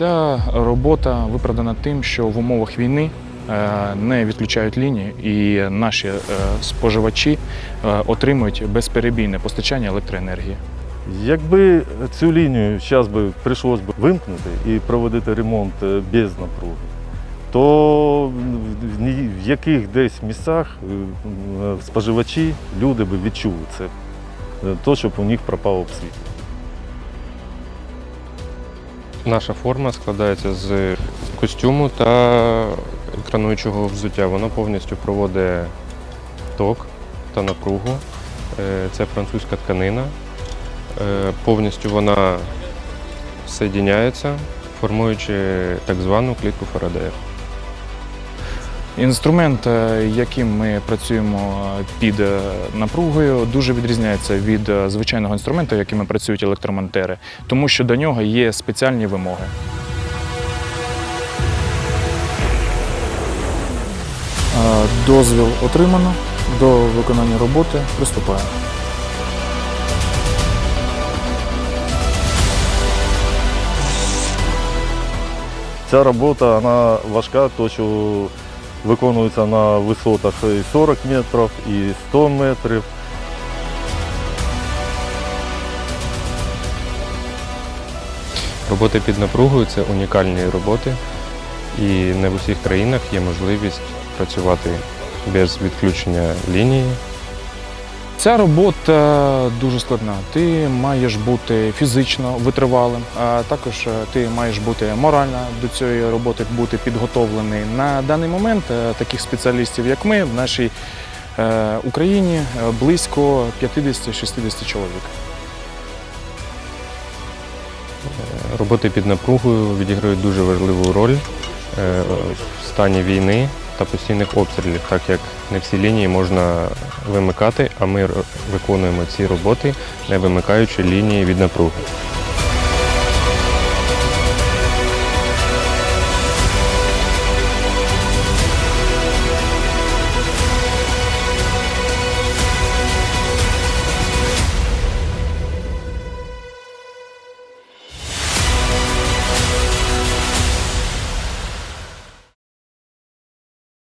Ця робота виправдана тим, що в умовах війни е, не відключають лінії, і наші е, споживачі е, отримують безперебійне постачання електроенергії. Якби цю лінію зараз би прийшлось би вимкнути і проводити ремонт без напруги, то в яких десь місцях споживачі, люди би відчули це, то, щоб у них пропало б світло. Наша форма складається з костюму та екрануючого взуття. Воно повністю проводить ток та напругу. Е, Це французька тканина. Е, Повністю вона соєдиняється, формуючи так звану клітку Фарадея. Інструмент, е, яким ми працюємо під е, напругою, дуже відрізняється від е, звичайного інструменту, якими працюють електромонтери, тому що до нього є спеціальні вимоги. Дозвіл отримано. До виконання роботи приступаємо. Ця робота вона важка, то що виконується на висотах і 40 метрів і 100 метрів. Роботи під напругою це унікальні роботи, і не в усіх країнах є можливість працювати без відключення лінії. Ця робота дуже складна. Ти маєш бути фізично витривалим, а також е, ти маєш бути морально до цієї роботи бути підготовлений. На даний момент е, таких спеціалістів, як ми, в нашій е, Україні близько 50-60 чоловік. Роботи під напругою відіграють дуже важливу роль в стані війни та постійних обстрілів, так як не всі лінії можна вимикати, а ми виконуємо ці роботи, не вимикаючи лінії від напруги.